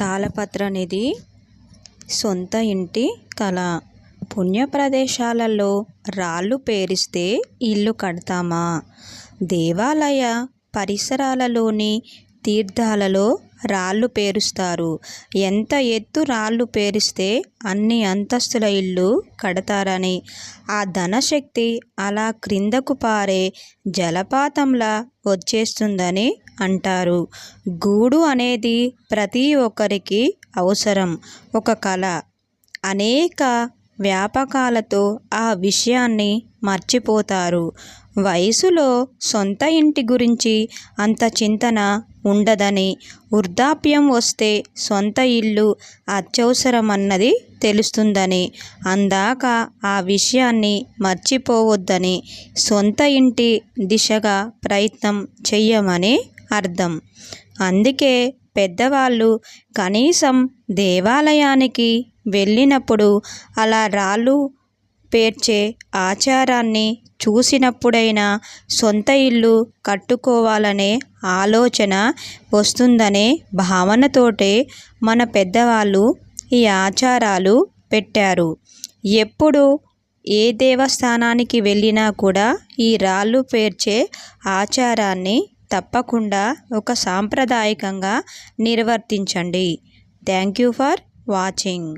తాళపత్ర అనేది సొంత ఇంటి కళ. పుణ్య ప్రదేశాలలో రాళ్ళు పేరిస్తే ఇల్లు కడతామా? దేవాలయ పరిసరాలలోని తీర్థాలలో రాళ్ళు పేరుస్తారు. ఎంత ఎత్తు రాళ్ళు పేరిస్తే అన్ని అంతస్తుల ఇల్లు కడతారని. ఆ ధనశక్తి అలా క్రిందకు పారే జలపాతంలా వచ్చేస్తుందని అంటారు. గూడు అనేది ప్రతి ఒక్కరికి అవసరం. ఒక కళ. అనేక వ్యాపకాలతో ఆ విషయాన్ని మర్చిపోతారు. వయసులో సొంత ఇంటి గురించి అంత చింతన ఉండదని వృద్ధాప్యం వస్తే సొంత ఇల్లు అత్యవసరమన్నది తెలుస్తుందని అందాక ఆ విషయాన్ని మర్చిపోవద్దని సొంత ఇంటి దిశగా ప్రయత్నం చెయ్యమని అర్థం. అందుకే పెద్దవాళ్ళు కనీసం దేవాలయానికి వెళ్ళినప్పుడు అలా రాళ్ళు పేర్చే ఆచారాన్ని చూసినప్పుడైనా సొంత ఇల్లు కట్టుకోవాలనే ఆలోచన వస్తుందనే భావనతోటే మన పెద్దవాళ్ళు ఈ ఆచారాలు పెట్టారు. ఎప్పుడు ఏ దేవస్థానానికి వెళ్ళినా కూడా ఈ రాళ్ళు పేర్చే ఆచారాన్ని తప్పకుండా ఒక సాంప్రదాయకంగా నిర్వర్తించండి. Thank you for watching.